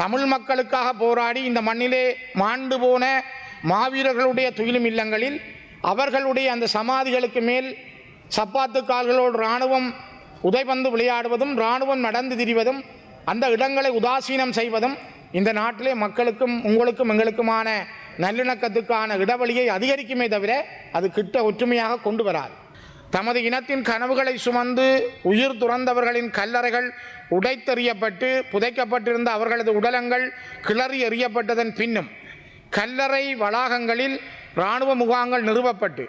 தமிழ் மக்களுக்காக போராடி இந்த மண்ணிலே மாண்டு போன மாவீரர்களுடைய துயிலும் இல்லங்களில் அவர்களுடைய அந்த சமாதிகளுக்கு மேல் சப்பாத்து கால்களோடு இராணுவம் உதைபந்து விளையாடுவதும் இராணுவம் நடந்து திரிவதும் அந்த இடங்களை உதாசீனம் செய்வதும் இந்த நாட்டிலே மக்களுக்கும் உங்களுக்கும் எங்களுக்குமான நல்லிணக்கத்துக்கான இடைவெளியை அதிகரிக்குமே தவிர அது கிட்ட ஒற்றுமையாக கொண்டு வராது. தமது இனத்தின் கனவுகளை சுமந்து உயிர் துறந்தவர்களின் கல்லறைகள் உடைத்தெறியப்பட்டு புதைக்கப்பட்டிருந்த அவர்களது உடலங்கள் கிளறி எறியப்பட்டதன் பின்னும் கல்லறை வளாகங்களில் இராணுவ முகாங்கள் நிறுவப்பட்டு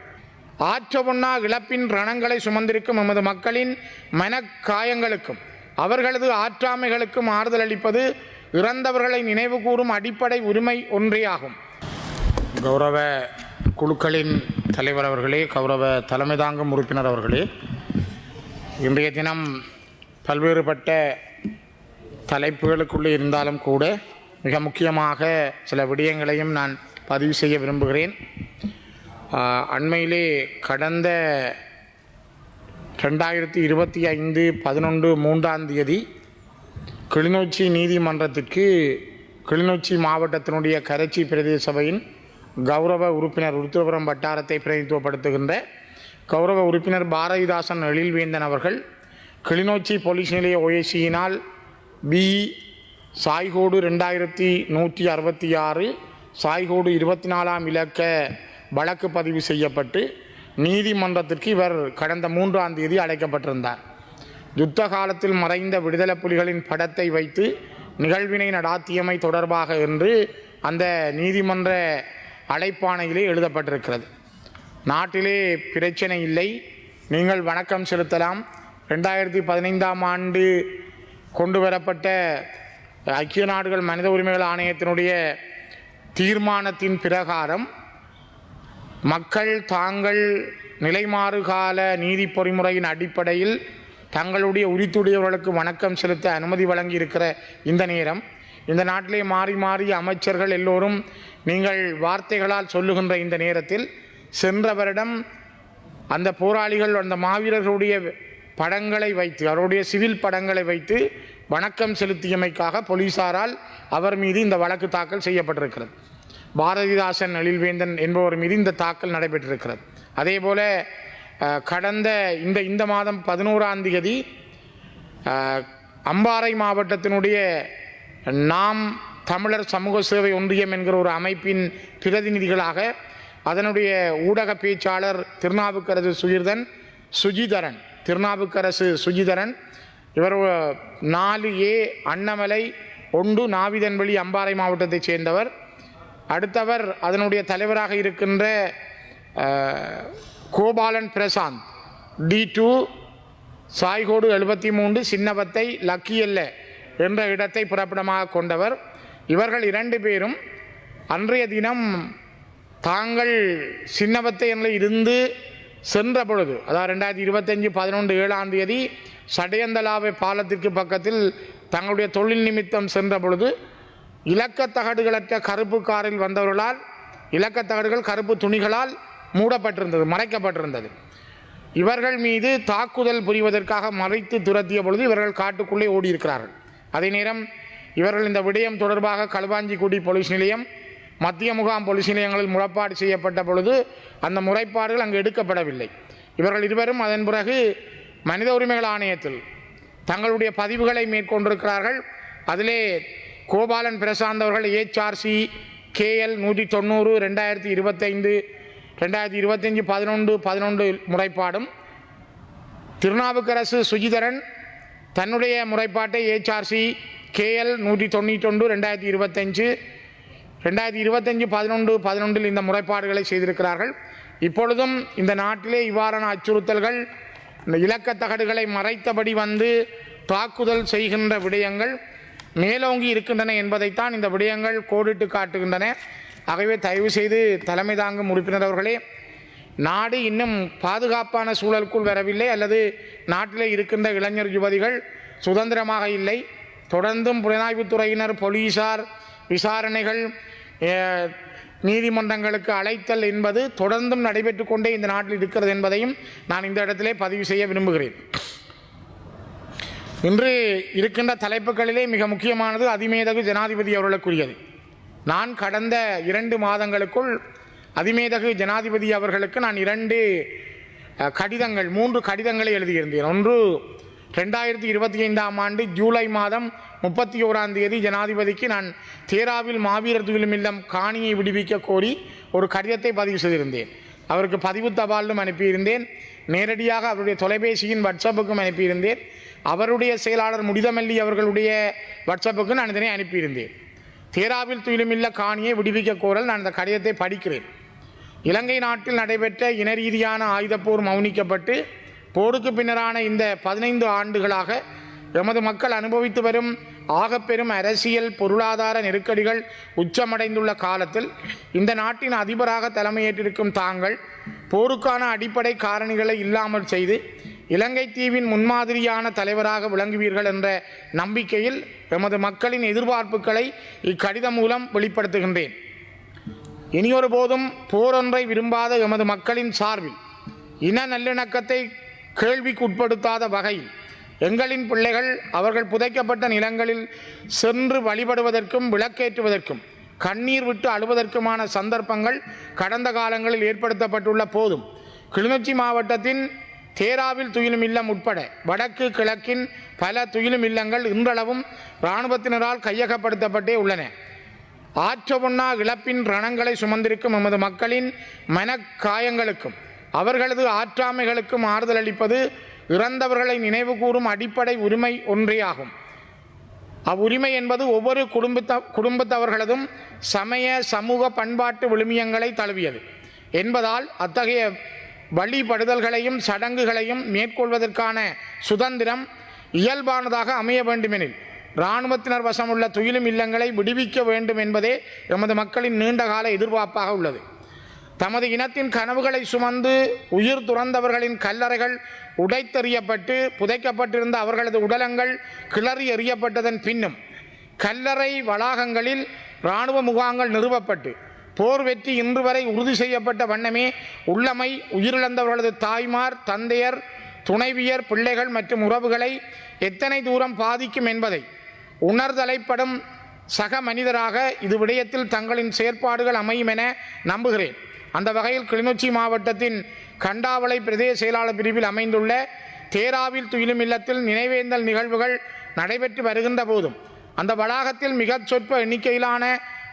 ஆற்றவுண்ணா இழப்பின் ரணங்களை சுமந்திருக்கும் எமது மக்களின் மனக்காயங்களுக்கும் அவர்களது ஆற்றாமைகளுக்கும் ஆறுதல் அளிப்பது இறந்தவர்களை நினைவு கூறும் அடிப்படை உரிமை ஒன்றே ஆகும். கௌரவ குழுக்களின் தலைவர் அவர்களே கௌரவ தலைமை தாங்கும் உறுப்பினர் அவர்களே இன்றைய தினம் பல்வேறுபட்ட தலைப்புகளுக்குள்ளே இருந்தாலும் கூட மிக முக்கியமாக சில விடயங்களையும் நான் பதிவு செய்ய விரும்புகிறேன். அண்மையிலே கடந்த ரெண்டாயிரத்தி இருபத்தி ஐந்து பதினொன்று மூன்றாம் தேதி கிளிநொச்சி நீதிமன்றத்திற்கு கிளிநொச்சி மாவட்டத்தினுடைய கரைச்சி பிரதேச சபையின் கௌரவ உறுப்பினர் உருத்திரபுரம் வட்டாரத்தை பிரதித்துவப்படுத்துகின்ற கௌரவ உறுப்பினர் பாரதிதாசன் எழில்வேந்தன் அவர்கள் கிளிநொச்சி போலீஸ் நிலைய ஓஎசியினால் பி சாய்கோடு ரெண்டாயிரத்தி நூற்றி அறுபத்தி ஆறு சாய்கோடு இருபத்தி நாலாம் இலக்க வழக்கு பதிவு செய்யப்பட்டு நீதிமன்றத்திற்கு இவர் கடந்த மூன்றாம் தேதி அழைக்கப்பட்டிருந்தார். யுத்த காலத்தில் மறைந்த விடுதலை புலிகளின் படத்தை வைத்து நிகழ்வினை நடாத்தியமை தொடர்பாக என்று அந்த நீதிமன்ற அழைப்பாணையிலே எழுதப்பட்டிருக்கிறது. நாட்டிலே பிரச்சனை இல்லை. நீங்கள் வணக்கம் செலுத்தலாம். ரெண்டாயிரத்தி பதினைந்தாம் ஆண்டு கொண்டு வரப்பட்ட ஐக்கிய நாடுகள் மனித உரிமைகள் ஆணையத்தினுடைய தீர்மானத்தின் பிரகாரம் மக்கள் தாங்கள் நிலைமாறுகால நீதி பொறிமுறையின் அடிப்படையில் தங்களுடைய உரித்துடையவர்களுக்கு வணக்கம் செலுத்த அனுமதி வழங்கி இருக்கிற இந்த நேரம் இந்த நாட்டிலே மாறி மாறி அமைச்சர்கள் எல்லோரும் நீங்கள் வார்த்தைகளால் சொல்லுகின்ற இந்த நேரத்தில் சென்ற வருடம் அந்த போராளிகள் அந்த மாவீரர்களுடைய படங்களை வைத்து அவருடைய சிவில் படங்களை வைத்து வணக்கம் செலுத்தியமைக்காக போலீசாரால் அவர் மீது இந்த வழக்கு தாக்கல் செய்யப்பட்டிருக்கிறது. பாரதிதாசன் எழில்வேந்தன் என்பவர் மீது இந்த தாக்கல் நடைபெற்றிருக்கிறது. அதே போல கடந்த இந்த இந்த மாதம் பதினோராம் தேதி அம்பாறை மாவட்டத்தினுடைய நாம் தமிழர் சமூக சேவை ஒன்றியம் என்கிற ஒரு அமைப்பின் பிரதிநிதிகளாக அதனுடைய ஊடக பேச்சாளர் திருநாவுக்கரசு சுகிர்தன் சுஜிதரன் திருநாவுக்கரசு சுஜிதரன் இவர் நாலு ஏ அன்னமலை ஒன்று நாவிதன்வெளி அம்பாறை மாவட்டத்தைச் சேர்ந்தவர். அடுத்தவர் அதனுடைய தலைவராக இருக்கின்ற கோபாலன் பிரசாந்த். டி டூ சாய்கோடு எழுபத்தி மூன்று சின்னவத்தை லக்கியல்ல என்ற இடத்தை புறப்படமாக கொண்டவர். இவர்கள் இரண்டு பேரும் அன்றைய தினம் தாங்கள் சின்னவத்தை எண்ணில் இருந்து சென்ற பொழுது அதாவது ரெண்டாயிரத்தி இருபத்தஞ்சி பதினொன்று ஏழாம் தேதி சடையந்தலாவை பாலத்திற்கு பக்கத்தில் தங்களுடைய தொழில் நிமித்தம் சென்ற பொழுது இலக்கத்தகடுகளற்ற கருப்பு காரில் வந்தவர்களால் இலக்கத்தகடுகள் கருப்பு துணிகளால் மூடப்பட்டிருந்தது மறைக்கப்பட்டிருந்தது. இவர்கள் மீது தாக்குதல் புரிவதற்காக மறைத்து துரத்திய பொழுது இவர்கள் காட்டுக்குள்ளே ஓடியிருக்கிறார்கள். அதே நேரம் இவர்கள் இந்த விடயம் தொடர்பாக களுவாஞ்சிக்குடி போலீஸ் நிலையம் மத்திய முகாம் போலீஸ் நிலையங்களில் முறைப்பாடு செய்யப்பட்ட பொழுது அந்த முறைப்பாடுகள் அங்கு எடுக்கப்படவில்லை. இவர்கள் இருவரும் அதன் பிறகு மனித உரிமைகள் ஆணையத்தில் தங்களுடைய பதிவுகளை மேற்கொண்டிருக்கிறார்கள். அதிலே கோபாலன் பிரசாந்த் அவர்கள் ஏச்ஆர்சி கேஎல் நூற்றி தொண்ணூறு ரெண்டாயிரத்தி இருபத்தைந்து ரெண்டாயிரத்தி இருபத்தஞ்சி பதினொன்று பதினொன்று முறைப்பாடும். திருநாவுக்கரசு சுஜிதரன் தன்னுடைய முறைப்பாட்டை ஏச்ஆர்சி கேஎல் நூற்றி தொண்ணூற்றொன்று ரெண்டாயிரத்தி இருபத்தஞ்சு. ரெண்டாயிரத்தி இருபத்தஞ்சு பதினொன்று பதினொன்றில் இந்த முறைப்பாடுகளை செய்திருக்கிறார்கள். இப்பொழுதும் இந்த நாட்டிலே இவ்வாறான அச்சுறுத்தல்கள் இந்த இலக்கத்தகடுகளை மறைத்தபடி வந்து தாக்குதல் செய்கின்ற விடயங்கள் மேலோங்கி இருக்கின்றன என்பதைத்தான் இந்த விடயங்கள் கோடிட்டு காட்டுகின்றன. ஆகவே தயவு செய்து தலைமை தாங்கும் உறுப்பினர் அவர்களே நாடு இன்னும் பாதுகாப்பான சூழலுக்குள் வரவில்லை அல்லது நாட்டிலே இருக்கின்ற இளைஞர் யுவதிகள் சுதந்திரமாக இல்லை. தொடர்ந்தும் புலனாய்வுத்துறையினர் போலீசார் விசாரணைகள் நீதிமன்றங்களுக்கு அழைத்தல் என்பது தொடர்ந்தும் நடைபெற்று கொண்டே இந்த நாட்டில் இருக்கிறது என்பதையும் நான் இந்த இடத்திலே பதிவு செய்ய விரும்புகிறேன். இன்று இருக்கின்ற தலைப்புகளிலே மிக முக்கியமானது அதிமேதகு ஜனாதிபதி அவர்களுக்குரியது. நான் கடந்த இரண்டு மாதங்களுக்குள் அதிமேதகு ஜனாதிபதி அவர்களுக்கு நான் இரண்டு கடிதங்கள் மூன்று கடிதங்களை எழுதியிருந்தேன். ஒன்று ரெண்டாயிரத்தி இருபத்தி ஐந்தாம் ஆண்டு ஜூலை மாதம் முப்பத்தி ஓராம் தேதி ஜனாதிபதிக்கு நான் தேராவில் மாவீரர் துயிலும் இல்லம் காணியை விடுவிக்க கோரி ஒரு கடிதத்தை பதிவு செய்திருந்தேன். அவருக்கு பதிவு தபாலும் அனுப்பியிருந்தேன். நேரடியாக அவருடைய தொலைபேசியின் வாட்ஸ்அப்புக்கும் அனுப்பியிருந்தேன். அவருடைய செயலாளர் முடிதமல்லி அவர்களுடைய வாட்ஸ்அப்புக்கு நான் இதனை அனுப்பியிருந்தேன். தேராவில் துயிலுமில்ல காணியை விடுவிக்க கோரல் நான் அந்த கடிதத்தை படிக்கிறேன். இலங்கை நாட்டில் நடைபெற்ற இனரீதியான ஆயுதப்போர் மௌனிக்கப்பட்டு போருக்கு பின்னரான இந்த பதினைந்து ஆண்டுகளாக எமது மக்கள் அனுபவித்து வரும் ஆகப்பெரும் அரசியல் பொருளாதார நெருக்கடிகள் உச்சமடைந்துள்ள காலத்தில் இந்த நாட்டின் அதிபராக தலைமையேற்றிருக்கும் தாங்கள் போருக்கான அடிப்படை காரணிகளை இல்லாமல் செய்து இலங்கை தீவின் முன்மாதிரியான தலைவராக விளங்குவீர்கள் என்ற நம்பிக்கையில் எமது மக்களின் எதிர்பார்ப்புகளை இக்கடிதம் மூலம் வெளிப்படுத்துகின்றேன். இனியொரு போதும் போரொன்றை விரும்பாத எமது மக்களின் சார்பில் இன நல்லிணக்கத்தை கேள்விக்குட்படுத்தாத வகையில் எங்களின் பிள்ளைகள் அவர்கள் புதைக்கப்பட்ட நிலங்களில் சென்று வழிபடுவதற்கும் விளக்கேற்றுவதற்கும் கண்ணீர் விட்டு அழுவதற்குமான சந்தர்ப்பங்கள் கடந்த காலங்களில் ஏற்படுத்தப்பட்டுள்ள போதும். கிளிநொச்சி மாவட்டத்தின் தேராவில் துயிலும் இல்லம் உட்பட வடக்கு கிழக்கின் பல துயிலும் இல்லங்கள் இன்றளவும் இராணுவத்தினரால் கையகப்படுத்தப்பட்டே உள்ளன. ஆற்றவொண்ணா இழப்பின் ரணங்களை சுமந்திருக்கும் எமது மக்களின் மனக்காயங்களுக்கும் அவர்களது ஆற்றாமைகளுக்கும் ஆறுதல் அளிப்பது இறந்தவர்களை நினைவு கூறும் அடிப்படை உரிமை ஒன்றே ஆகும் அவ்வுரிமை என்பது ஒவ்வொரு குடும்பத்த குடும்பத்தவர்களதும் சமய சமூக பண்பாட்டு விழுமியங்களை தழுவியது. என்பதால் அத்தகைய வழிபடுதல்களையும் சடங்குகளையும் மேற்கொள்வதற்கான சுதந்திரம் இயல்பானதாக அமைய வேண்டுமெனில் இராணுவத்தினர் வசமுள்ள துயிலும் இல்லங்களை விடுவிக்க வேண்டும் என்பதே எமது மக்களின் நீண்டகால எதிர்பார்ப்பாக உள்ளது. தமது இனத்தின் கனவுகளை சுமந்து உயிர் துறந்தவர்களின் கல்லறைகள் உடைத்தெறியப்பட்டு புதைக்கப்பட்டிருந்த அவர்களது உடலங்கள் கிளறி எறியப்பட்டதன் பின்னும் கல்லறை வளாகங்களில் இராணுவ முகாங்கள் நிறுவப்பட்டு போர் வெற்றி இன்று வரை உறுதி செய்யப்பட்ட வண்ணமே உள்ளமை உயிரிழந்தவர்களது தாய்மார் தந்தையர் துணைவியர் பிள்ளைகள் மற்றும் உறவுகளை எத்தனை தூரம் பாதிக்கும் என்பதை உணர்தலைப்படும் சக மனிதராக இது விடயத்தில் தங்களின் செயற்பாடுகள் அமையும் என நம்புகிறேன். அந்த வகையில் கிளிநொச்சி மாவட்டத்தின் கண்டாவளை பிரதேச செயலாளர் பிரிவில் அமைந்துள்ள தேராவில் துயிலும் இல்லத்தில் நினைவேந்தல் நிகழ்வுகள் நடைபெற்று வருகின்ற போதும் அந்த வளாகத்தில் மிகச் சொற்ப எண்ணிக்கையிலான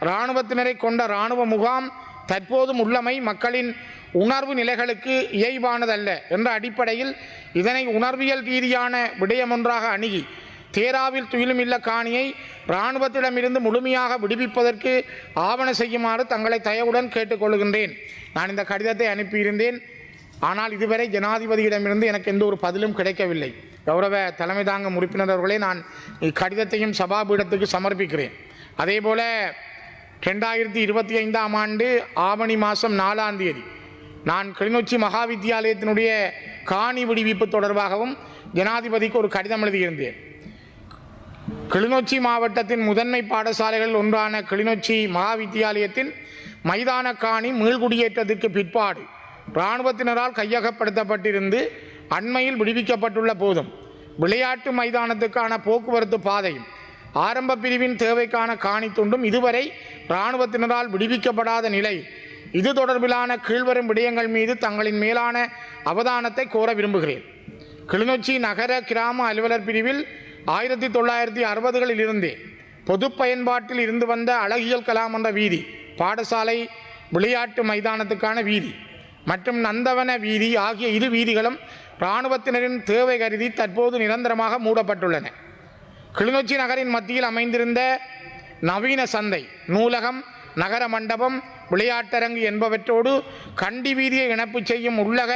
இராணுவத்தினரை கொண்ட இராணுவ முகாம் தற்போதும் உள்ளமை மக்களின் உணர்வு நிலைகளுக்கு இயைபானதல்ல என்ற அடிப்படையில் இதனை உணர்வியல் ரீதியான விடயமொன்றாக அணுகி தேராவில் துயிலும் இல்ல காணியை இராணுவத்திடமிருந்து முழுமையாக விடுவிப்பதற்கு ஆவண செய்யுமாறு தங்களை தயவுடன் கேட்டுக்கொள்கின்றேன். நான் இந்த கடிதத்தை அனுப்பியிருந்தேன். ஆனால் இதுவரை ஜனாதிபதியிடமிருந்து எனக்கு எந்த ஒரு பதிலும் கிடைக்கவில்லை. கௌரவ தலைமை தாங்கும் உறுப்பினர் நான் இக்கடிதத்தையும் சபாபீடத்துக்கு சமர்ப்பிக்கிறேன். அதேபோல ரெண்டாயிரத்தி இருபத்தி ஐந்தாம் ஆண்டு ஆவணி மாதம் நாலாம் தேதி நான் கிளிநொச்சி மகா வித்தியாலயத்தினுடைய காணி விடுவிப்பு தொடர்பாகவும் ஜனாதிபதிக்கு ஒரு கடிதம் எழுதியிருந்தேன். கிளிநொச்சி மாவட்டத்தின் முதன்மை பாடசாலைகள் ஒன்றான கிளிநொச்சி மகா வித்தியாலயத்தின் மைதான காணி மீள்குடியேற்றத்திற்கு பிற்பாடு இராணுவத்தினரால் கையகப்படுத்தப்பட்டிருந்து அண்மையில் விடுவிக்கப்பட்டுள்ள போதும். விளையாட்டு மைதானத்துக்கான போக்குவரத்து பாதையும் ஆரம்ப பிரிவின் தேவைக்கான காணி துண்டும் இதுவரை இராணுவத்தினரால் விடுவிக்கப்படாத நிலை. இது தொடர்பிலான கீழ்வரும் விடயங்கள் மீது தங்களின் மேலான அவதானத்தை கோர விரும்புகிறேன். கிளிநொச்சி நகர கிராம அலுவலர் பிரிவில் ஆயிரத்தி தொள்ளாயிரத்தி அறுபதுகளில் இருந்தே பொது பயன்பாட்டில் இருந்து வந்த அழகியல் கலாமன்ற வீதி பாடசாலை விளையாட்டு மைதானத்துக்கான வீதி மற்றும் நந்தவன வீதி ஆகிய இரு வீதிகளும் இராணுவத்தினரின் தேவை கருதி தற்போது நிரந்தரமாக மூடப்பட்டுள்ளன. கிளிநொச்சி நகரின் மத்தியில் அமைந்திருந்த நவீன சந்தை நூலகம் நகர மண்டபம் விளையாட்டரங்கு என்பவற்றோடு கண்டி வீதியை இணைப்பு செய்யும் உள்ளக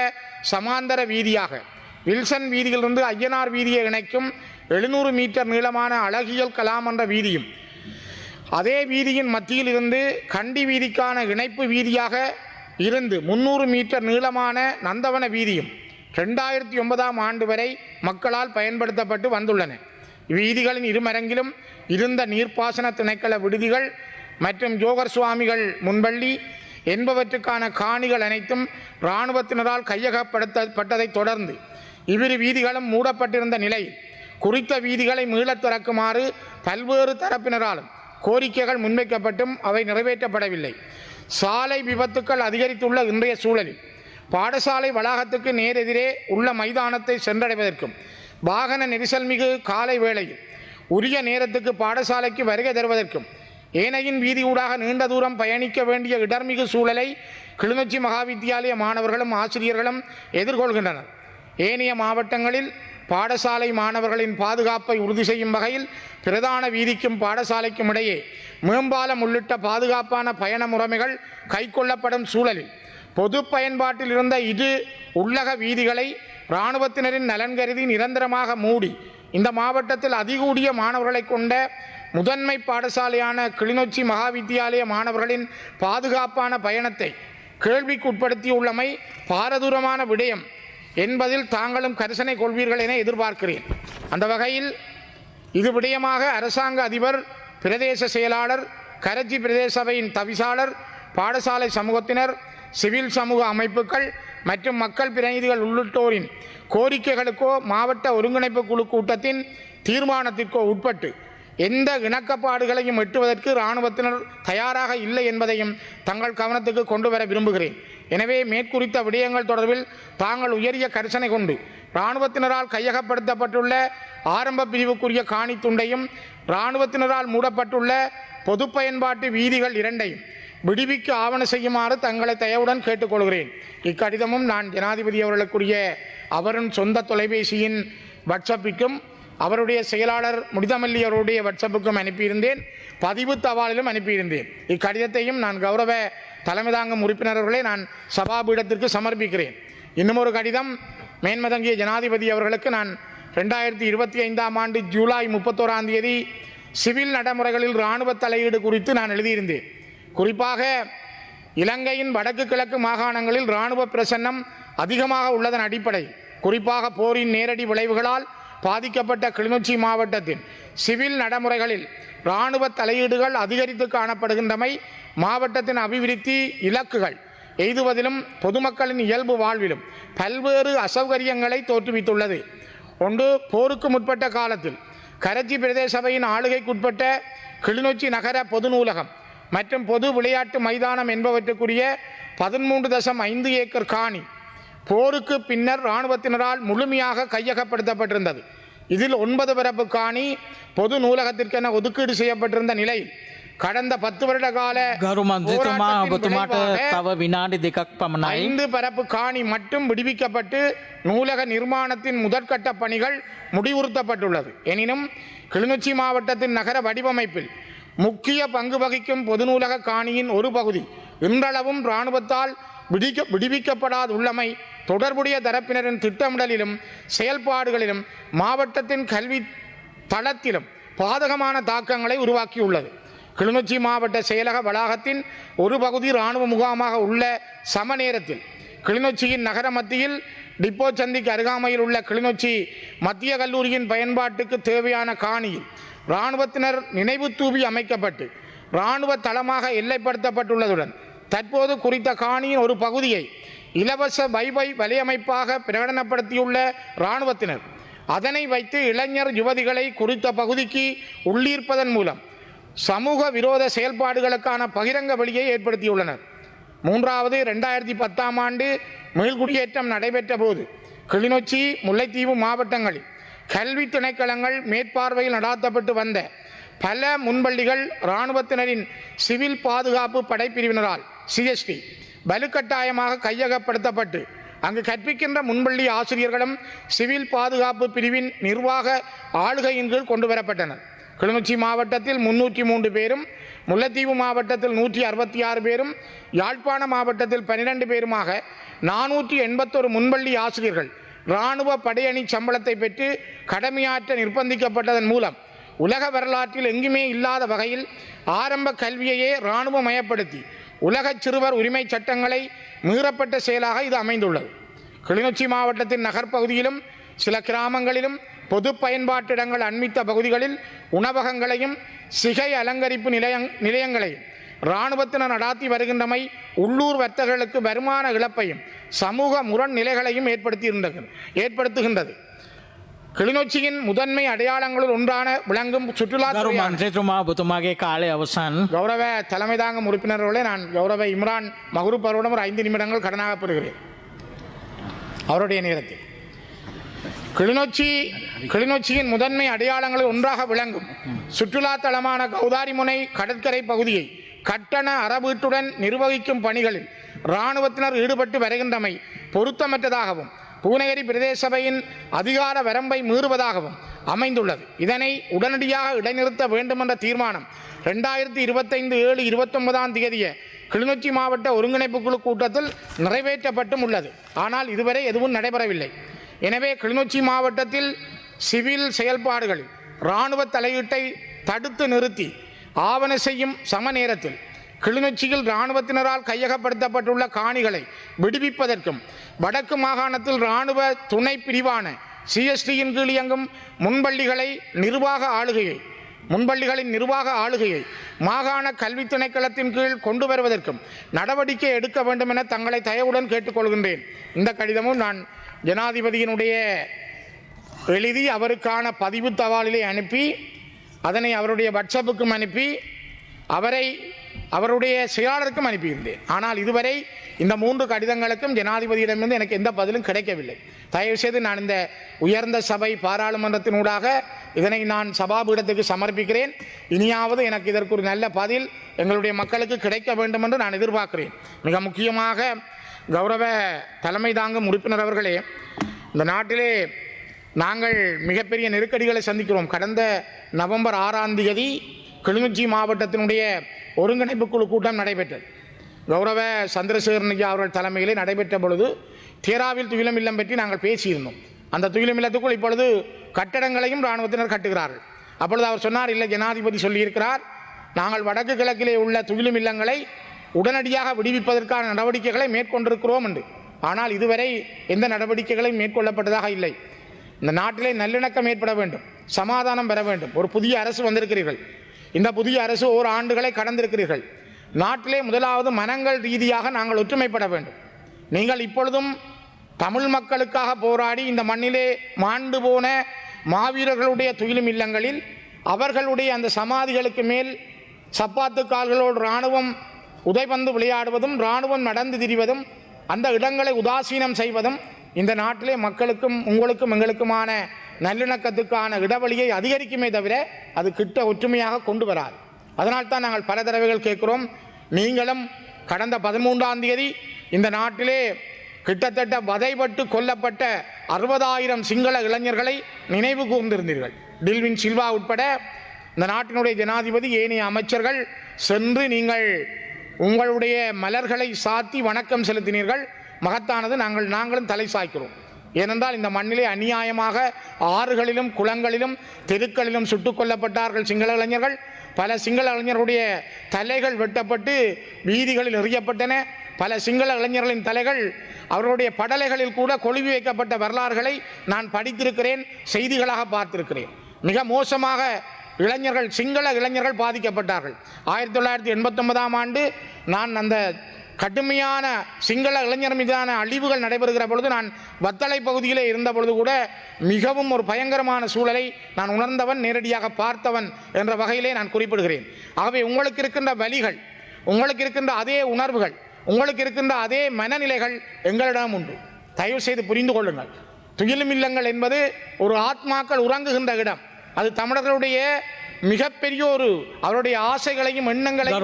சமாந்தர வீதியாக வில்சன் வீதியிலிருந்து ஐயனார் வீதியை இணைக்கும் எழுநூறு மீட்டர் நீளமான அழகியல் கலாமன்ற வீதியும். அதே வீதியின் மத்தியில் இருந்து கண்டி வீதிக்கான இணைப்பு வீதியாக இருந்து முந்நூறு மீட்டர் நீளமான நந்தவன வீதியும் ரெண்டாயிரத்தி ஒன்பதாம் ஆண்டு வரை மக்களால் பயன்படுத்தப்பட்டு வந்துள்ளன. இவ்வீதிகளின் இருமரங்கிலும் இருந்த நீர்ப்பாசன திணைக்கள விடுதிகள் மற்றும் ஜோகர் சுவாமிகள் முன்பள்ளி என்பவற்றுக்கான காணிகள் அனைத்தும் இராணுவத்தினரால் கையகப்படுத்தப்பட்டதைத் தொடர்ந்து இவ்விரு வீதிகளும் மூடப்பட்டிருந்த நிலையில் குறித்த வீதிகளை மீளத் திறக்குமாறு பல்வேறு தரப்பினராலும் கோரிக்கைகள் முன்வைக்கப்பட்டும் அவை நிறைவேற்றப்படவில்லை. சாலை விபத்துக்கள் அதிகரித்துள்ள இன்றைய சூழலில் பாடசாலை வளாகத்துக்கு நேரெதிரே உள்ள மைதானத்தை சென்றடைவதற்கும் வாகன நெரிசல் மிகு காலை வேளையில் உரிய நேரத்துக்கு பாடசாலைக்கு வருகை தருவதற்கும் ஏனையின் வீதியூடாக நீண்ட தூரம் பயணிக்க வேண்டிய இடர்மிகு சூழலை கிளிநொச்சி மகாவித்தியாலய மாணவர்களும் ஆசிரியர்களும் எதிர்கொள்கின்றனர். ஏனைய மாவட்டங்களில் பாடசாலை மாணவர்களின் பாதுகாப்பை உறுதி செய்யும் வகையில் பிரதான வீதிக்கும் பாடசாலைக்கும் இடையே மேம்பாலம் உள்ளிட்ட பாதுகாப்பான பயண முறைமைகள் கைக்கொள்ளப்படும் சூழலில் பொது பயன்பாட்டில் இருந்த இரு உள்ளக வீதிகளை இராணுவத்தினரின் நலன் கருதி நிரந்தரமாக மூடி இந்த மாவட்டத்தில் அதிகூடிய மாணவர்களை கொண்ட முதன்மை பாடசாலையான கிளிநொச்சி மகாவித்தியாலய மாணவர்களின் பாதுகாப்பான பயணத்தை கேள்விக்குட்படுத்தியுள்ளமை பாரதூரமான விடயம். என்பதில் தாங்களும் கரிசனை கொள்வீர்கள் என எதிர்பார்க்கிறேன். அந்த வகையில் இது விடயமாக அரசாங்க அதிபர் பிரதேச செயலாளர் கரஜி பிரதேச சபையின் தவிசாளர் பாடசாலை சமூகத்தினர் சிவில் சமூக அமைப்புகள் மற்றும் மக்கள் பிரதிநிதிகள் உள்ளிட்டோரின் கோரிக்கைகளுக்கோ மாவட்ட ஒருங்கிணைப்பு குழு கூட்டத்தின் தீர்மானத்திற்கோ உட்பட்டு எந்த இணக்கப்பாடுகளையும் எட்டுவதற்கு இராணுவத்தினர் தயாராக இல்லை என்பதையும் தங்கள் கவனத்துக்கு கொண்டு வர விரும்புகிறேன். எனவே மேற்குறித்த விடயங்கள் தொடர்பில் தாங்கள் உயரிய கரிசனை கொண்டு இராணுவத்தினரால் கையகப்படுத்தப்பட்டுள்ள ஆரம்ப பிரிவுக்குரிய காணி துண்டையும் இராணுவத்தினரால் மூடப்பட்டுள்ள பொது பயன்பாட்டு வீதிகள் இரண்டையும் விடுவிக்க ஆவண செய்யுமாறு தங்களை தயவுடன் கேட்டுக்கொள்கிறேன். இக்கடிதமும் நான் ஜனாதிபதி அவர்களுக்குரிய அவரின் சொந்த தொலைபேசியின் வாட்ஸ்அப்பிற்கும் அவருடைய செயலாளர் முடிதமல்லி அவருடைய வாட்ஸ்அப்புக்கும் அனுப்பியிருந்தேன். பதிவு தவாலிலும் அனுப்பியிருந்தேன். இக்கடிதத்தையும் நான் கௌரவ தலைமை தாங்கும் உறுப்பினர்களே நான் சபாபீடத்திற்கு சமர்ப்பிக்கிறேன். இன்னும் ஒரு கடிதம். மேன்மதங்கிய ஜனாதிபதி அவர்களுக்கு நான் ரெண்டாயிரத்தி இருபத்தி ஐந்தாம் ஆண்டு ஜூலை முப்பத்தோராம் தேதி சிவில் நடைமுறைகளில் இராணுவ தலையீடு குறித்து நான் எழுதியிருந்தேன். குறிப்பாக இலங்கையின் வடக்கு கிழக்கு மாகாணங்களில் இராணுவ பிரசன்னம் அதிகமாக உள்ளதன் அடிப்படை. குறிப்பாக போரின் நேரடி விளைவுகளால் பாதிக்கப்பட்ட கிளிநொச்சி மாவட்டத்தின் சிவில் நடைமுறைகளில் இராணுவ தலையீடுகள் அதிகரித்து காணப்படுகின்றமை மாவட்டத்தின் அபிவிருத்தி இலக்குகள் எய்துவதிலும் பொதுமக்களின் இயல்பு வாழ்விலும் பல்வேறு அசௌகரியங்களை தோற்றுவித்துள்ளது. ஒன்று போருக்கு முற்பட்ட காலத்தில் கரச்சி பிரதேசபையின் ஆளுகைக்குட்பட்ட கிளிநொச்சி நகர பொது நூலகம் மற்றும் பொது விளையாட்டு மைதானம் என்பவற்றுக்குரிய பதிமூன்று தசம் ஐந்து ஏக்கர் காணி போருக்கு பின்னர் இராணுவத்தினரால் முழுமையாக கையகப்படுத்தப்பட்டிருந்தது. இதில் ஒன்பது பிறப்பு காணி பொது நூலகத்திற்கென ஒதுக்கீடு செய்யப்பட்டிருந்த நிலை கடந்த பத்து வருட கால ஐந்து பரப்பு காணி மட்டும் விடுவிக்கப்பட்டு நூலக நிர்மாணத்தின் முதற்கட்ட பணிகள் முடிவுறுத்தப்பட்டுள்ளது. எனினும் கிளிநொச்சி மாவட்டத்தின் நகர வடிவமைப்பில் முக்கிய பங்கு வகிக்கும் பொது நூலக காணியின் ஒரு பகுதி இன்றளவும் இராணுவத்தால் விடிக்க விடுவிக்கப்படாத உள்ளமை தொடர்புடைய தரப்பினரின் திட்டமிடலிலும் செயல்பாடுகளிலும் மாவட்டத்தின் கல்வி தளத்திலும் பாதகமான தாக்கங்களை உருவாக்கியுள்ளது. கிளிநொச்சி மாவட்ட செயலக வளாகத்தின் ஒரு பகுதி இராணுவ முகாமாக உள்ள சம நேரத்தில் கிளிநொச்சியின் நகர மத்தியில் டிப்போ சந்திக்கு அருகாமையில் உள்ள கிளிநொச்சி மத்திய கல்லூரியின் பயன்பாட்டுக்கு தேவையான காணியில் இராணுவத்தினர் நினைவு தூவி அமைக்கப்பட்டு இராணுவ தளமாக எல்லைப்படுத்தப்பட்டுள்ளதுடன் தற்போது குறித்த காணியின் ஒரு பகுதியை இலவச வைபை வலையமைப்பாக பிரகடனப்படுத்தியுள்ள இராணுவத்தினர் அதனை வைத்து இளைஞர் யுவதிகளை குறித்த பகுதிக்கு உள்ளீர்ப்பதன் மூலம் சமூக விரோத செயல்பாடுகளுக்கான பகிரங்க வழியை ஏற்படுத்தியுள்ளனர். மூன்றாவது ரெண்டாயிரத்தி பத்தாம் ஆண்டு மீள்குடியேற்றம் நடைபெற்ற போது கிளிநொச்சி முல்லைத்தீவு மாவட்டங்களில் கல்வி திணைக்களங்கள் மேற்பார்வையில் நடாத்தப்பட்டு வந்த பல முன்பள்ளிகள் இராணுவத்தினரின் சிவில் பாதுகாப்பு படைப்பிரிவினரால் சிஎஸ்டி வலுக்கட்டாயமாக கையகப்படுத்தப்பட்டு அங்கு கற்பிக்கின்ற முன்பள்ளி ஆசிரியர்களும் சிவில் பாதுகாப்பு பிரிவின் நிர்வாக ஆளுகையின் கீழ் கொண்டு வரப்பட்டனர் கிளிநொச்சி மாவட்டத்தில் முன்னூற்றி மூன்று பேரும் முல்லைத்தீவு மாவட்டத்தில் நூற்றி அறுபத்தி ஆறு பேரும் யாழ்ப்பாண மாவட்டத்தில் பன்னிரண்டு பேருமாக நானூற்றி எண்பத்தொரு முன்பள்ளி ஆசிரியர்கள் இராணுவ படையணி சம்பளத்தை பெற்று கடமையாற்ற நிர்பந்திக்கப்பட்டதன் மூலம் உலக வரலாற்றில் எங்குமே இல்லாத வகையில் ஆரம்ப கல்வியையே இராணுவமயப்படுத்தி உலகச் சிறுவர் உரிமை சட்டங்களை மீறப்பட்ட செயலாக இது அமைந்துள்ளது. கிளிநொச்சி மாவட்டத்தின் நகர்ப்பகுதியிலும் சில கிராமங்களிலும் பொது பயன்பாட்டிடங்கள் அண்மித்த பகுதிகளில் உணவகங்களையும் சிகை அலங்கரிப்பு நிலையங் நிலையங்களையும் இராணுவத்தினர் நடாத்தி வருகின்றமை உள்ளூர் வர்த்தகர்களுக்கு வருமான இழப்பையும் சமூக முரண் நிலைகளையும் ஏற்படுத்தியிருந்தது ஏற்படுத்துகின்றது. கிளிநொச்சியின் முதன்மை அடையாளங்களுள் ஒன்றான விளங்கும் சுற்றுலா துறையாக காலை அவசான். கௌரவ தலைமை தாங்கும் உறுப்பினர்களே நான் கௌரவ இம்ரான் மகுரூப் அவருடன் ஒரு ஐந்து நிமிடங்கள் கடனாக பெறுகிறேன். அவருடைய நேரத்தில். கிளிநொச்சி கிளிநொச்சியின் முதன்மை அடையாளங்களில் ஒன்றாக விளங்கும் சுற்றுலா தலமான கௌதாரிமுனை கடற்கரை பகுதியை கட்டண அறவீட்டுடன் நிர்வகிக்கும் பணிகளில் இராணுவத்தினர் ஈடுபட்டு வருகின்றமை பொருத்தமற்றதாகவும் பூநகரி பிரதேச சபையின் அதிகார வரம்பை மீறுவதாகவும் அமைந்துள்ளது. இதனை உடனடியாக இடைநிறுத்த வேண்டுமென்ற தீர்மானம் ரெண்டாயிரத்தி இருபத்தைந்து ஏழு இருபத்தொன்பதாம் தேதிய கிளிநொச்சி மாவட்ட ஒருங்கிணைப்பு குழு கூட்டத்தில் நிறைவேற்றப்பட்டும் உள்ளது. ஆனால் இதுவரை எதுவும் நடைபெறவில்லை. எனவே கிளிநொச்சி மாவட்டத்தில் சிவில் செயல்பாடுகளில் இராணுவ தலையீட்டை தடுத்து நிறுத்தி ஆவண செய்யும் சம நேரத்தில் கிளிநொச்சியில் இராணுவத்தினரால் கையகப்படுத்தப்பட்டுள்ள காணிகளை விடுவிப்பதற்கும் வடக்கு மாகாணத்தில் இராணுவ துணை பிரிவான சிஎஸ்டியின் கீழ் இயங்கும் முன்பள்ளிகளை நிர்வாக ஆளுகையை முன்பள்ளிகளின் நிர்வாக ஆளுகையை மாகாண கல்வி திணைக்களத்தின் கீழ் கொண்டு வருவதற்கும் நடவடிக்கை எடுக்க வேண்டும் என தங்களை தயவுடன் கேட்டுக்கொள்கின்றேன். இந்த கடிதமும் நான் ஜனாதிபதியினுடைய எழுதி அவருக்கான பதிவு தவாலிலே அனுப்பி அதனை அவருடைய வாட்ஸ்அப்புக்கும் அனுப்பி அவரை அவருடைய செயலாளருக்கும் அனுப்பியிருந்தேன். ஆனால் இதுவரை இந்த மூன்று கடிதங்களுக்கும் ஜனாதிபதியிடமிருந்து எனக்கு எந்த பதிலும் கிடைக்கவில்லை. தயவுசெய்து நான் இந்த உயர்ந்த சபை பாராளுமன்றத்தினூடாக இதனை நான் சபாபீடத்துக்கு சமர்ப்பிக்கிறேன். இனியாவது எனக்கு இதற்கு ஒரு நல்ல பதில் எங்களுடைய மக்களுக்கு கிடைக்க வேண்டும் என்று நான் எதிர்பார்க்கிறேன். மிக முக்கியமாக கௌரவ தலைமை தாங்கும் உறுப்பினர் அவர்களே இந்த நாட்டிலே நாங்கள் மிகப்பெரிய நெருக்கடிகளை சந்திக்கிறோம். கடந்த நவம்பர் ஆறாம் தேதி கிளிநொச்சி மாவட்டத்தினுடைய ஒருங்கிணைப்பு குழு கூட்டம் நடைபெற்றது. கௌரவ சந்திரசேகரன் ஐயா அவர்கள் தலைமையிலே நடைபெற்ற பொழுது தேராவில் துயிலம் இல்லம் பற்றி நாங்கள் பேசியிருந்தோம். அந்த துயிலம் இல்லத்துக்குள் இப்பொழுது கட்டடங்களையும் இராணுவத்தினர் கட்டுகிறார்கள். அப்பொழுது அவர் சொன்னார் இல்லை ஜனாதிபதி சொல்லியிருக்கிறார் நாங்கள் வடக்கு கிழக்கிலே உள்ள துயிலும் இல்லங்களை உடனடியாக விடுவிப்பதற்கான நடவடிக்கைகளை மேற்கொண்டிருக்கிறோம் என்று. ஆனால் இதுவரை எந்த நடவடிக்கைகளையும் மேற்கொள்ளப்பட்டதாக இல்லை. இந்த நாட்டிலே நல்லிணக்கம் ஏற்பட வேண்டும் சமாதானம் பெற வேண்டும். ஒரு புதிய அரசு வந்திருக்கிறீர்கள். இந்த புதிய அரசு ஓர் ஆண்டுகளை கடந்திருக்கிறீர்கள். நாட்டிலே முதலாவது மனங்கள் ரீதியாக நாங்கள் ஒற்றுமைப்பட வேண்டும். நீங்கள் இப்பொழுதும் தமிழ் மக்களுக்காக போராடி இந்த மண்ணிலே மாண்டு போன மாவீரர்களுடைய துயிலும் இல்லங்களில் அவர்களுடைய அந்த சமாதிகளுக்கு மேல் சப்பாத்து கால்களோடு இராணுவம் உதைபந்து விளையாடுவதும் இராணுவம் நடந்து திரிவதும் அந்த இடங்களை உதாசீனம் செய்வதும் இந்த நாட்டிலே மக்களுக்கும் உங்களுக்கும் எங்களுக்குமான நல்லிணக்கத்துக்கான இடைவெளியை அதிகரிக்குமே தவிர அது கிட்ட ஒற்றுமையாக கொண்டு வராது. அதனால் தான் நாங்கள் பல தடவைகள் கேட்குறோம் நீங்களும் கடந்த பதிமூன்றாம் தேதி இந்த நாட்டிலே கிட்டத்தட்ட வதைப்பட்டு கொல்லப்பட்ட அறுபதாயிரம் சிங்கள இளைஞர்களை நினைவு கூர்ந்திருந்தீர்கள். டில்வின் சில்வா உட்பட இந்த நாட்டினுடைய ஜனாதிபதி ஏனைய அமைச்சர்கள் சென்று நீங்கள் உங்களுடைய மலர்களை சாத்தி வணக்கம் செலுத்தினீர்கள். மகத்தானது நாங்கள் நாங்களும் தலை சாய்க்கிறோம். ஏனென்றால் இந்த மண்ணிலே அநியாயமாக ஆறுகளிலும் குளங்களிலும் தெருக்களிலும் சுட்டுக் கொல்லப்பட்டார்கள் சிங்கள இளைஞர்கள். பல சிங்கள இளைஞர்களுடைய தலைகள் வெட்டப்பட்டு வீதிகளில் எறியப்பட்டன. பல சிங்கள இளைஞர்களின் தலைகள் அவர்களுடைய படலைகளில் கூட கொழுவி வைக்கப்பட்ட வரலாறுகளை நான் படித்திருக்கிறேன் செய்திகளாக பார்த்திருக்கிறேன். மிக மோசமாக இளைஞர்கள் சிங்கள இளைஞர்கள் பாதிக்கப்பட்டார்கள். ஆயிரத்தி தொள்ளாயிரத்தி எண்பத்தொன்பதாம் ஆண்டு நான் அந்த கடுமையான சிங்கள இளைஞர் மீதான அழிவுகள் நடைபெறுகிற பொழுது நான் வத்தளை பகுதியிலே இருந்த பொழுது கூட மிகவும் ஒரு பயங்கரமான சூழலை நான் உணர்ந்தவன் நேரடியாக பார்த்தவன் என்ற வகையிலே நான் குறிப்பிடுகிறேன். ஆகவே உங்களுக்கு இருக்கின்ற வலிகள் உங்களுக்கு இருக்கின்ற அதே உணர்வுகள் உங்களுக்கு இருக்கின்ற அதே மனநிலைகள் எங்களிடம் உண்டு. தயவு செய்து புரிந்து கொள்ளுங்கள். துயிலும் இல்லங்கள் என்பது ஒரு ஆத்மாக்கள் உறங்குகின்ற இடம். அது தமிழர்களுடைய மிகப்பெரிய ஒரு அவருடைய ஆசைகளையும் எண்ணங்களையும்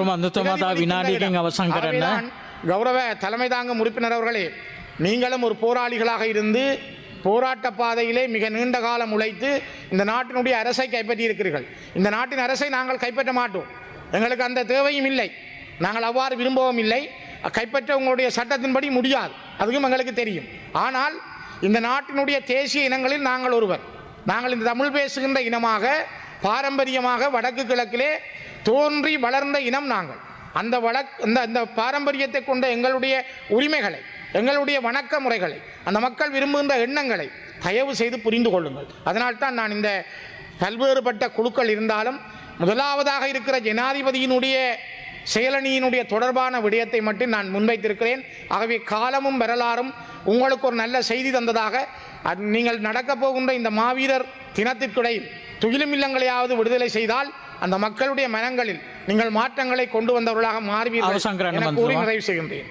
கௌரவ தலைமை தாங்கும் உறுப்பினர் அவர்களே நீங்களும் ஒரு போராளிகளாக இருந்து போராட்ட பாதையிலே மிக நீண்ட காலம் உழைத்து இந்த நாட்டினுடைய அரசை கைப்பற்றியிருக்கிறீர்கள். இந்த நாட்டின் அரசை நாங்கள் கைப்பற்ற மாட்டோம். எங்களுக்கு அந்த தேவையும் இல்லை. நாங்கள் அவ்வாறு விரும்பவும் இல்லை. கைப்பற்ற உங்களுடைய சட்டத்தின்படி முடியாது. அதுவும் எங்களுக்கு தெரியும். ஆனால் இந்த நாட்டினுடைய தேசிய இனங்களில் நாங்கள் ஒருவர். நாங்கள் இந்த தமிழ் பேசுகின்ற இனமாக பாரம்பரியமாக வடக்கு கிழக்கிலே தோன்றி வளர்ந்த இனம் நாங்கள். அந்த வழக் அந்த அந்த பாரம்பரியத்தை கொண்ட எங்களுடைய உரிமைகளை எங்களுடைய வணக்க முறைகளை அந்த மக்கள் விரும்புகின்ற எண்ணங்களை தயவு செய்து புரிந்து கொள்ளுங்கள். அதனால்தான் நான் இந்த பல்வேறுபட்ட குழுக்கள் இருந்தாலும் முதலாவதாக இருக்கிற ஜனாதிபதியினுடைய செயலணியினுடைய தொடர்பான விடயத்தை மட்டும் நான் முன்வைத்திருக்கிறேன். ஆகவே காலமும் வரலாறும் உங்களுக்கு ஒரு நல்ல செய்தி தந்ததாக அது நீங்கள் நடக்கப் போகின்ற இந்த மாவீரர் தினத்திற்கிடையில் துயிலும் இல்லங்களையாவது விடுதலை செய்தால் அந்த மக்களுடைய மனங்களில் நீங்கள் மாற்றங்களை கொண்டு வந்தவர்களாக மாறுவீர்கள் கூறி? நிறைவு செய்கின்றேன்